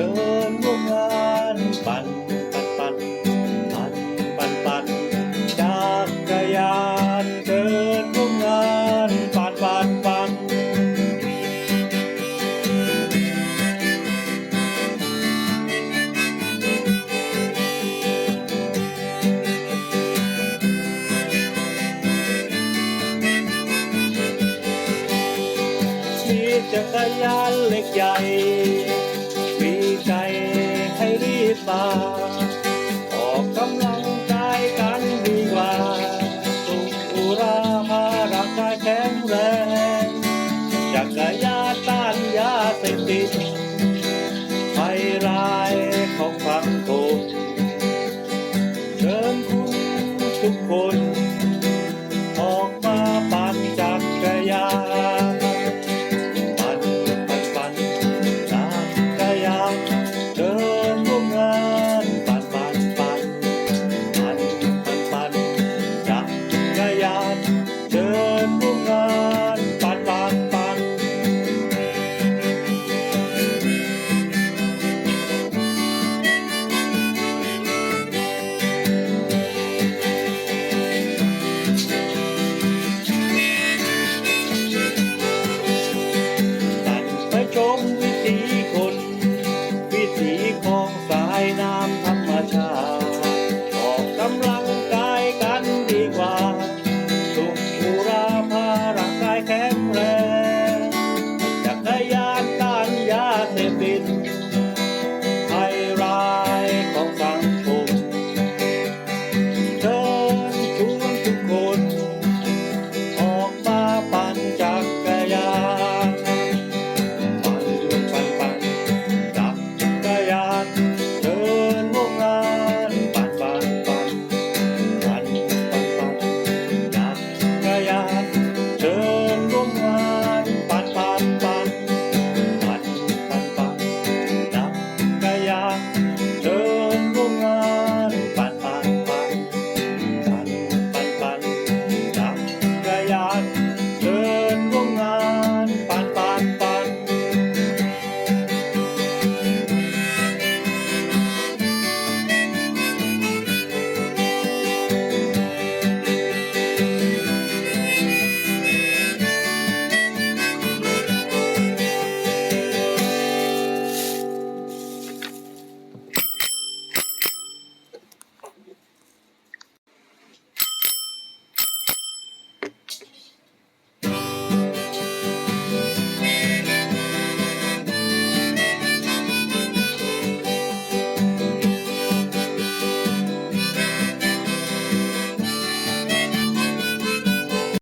ชิญร่วมงานปั่นปั่นปั่นปั่นปันปันจักรยานเดิญร่วมงานปั่นปั่นปั่นจักรยานเล็กใหญ่า ออกกำลังกายกันดีกว่าสุขุราพาร่างกายแข็งแรงจักรยานต้านยาเสพติดไฟร้ายของฝังคงเชิญคุณทุกคน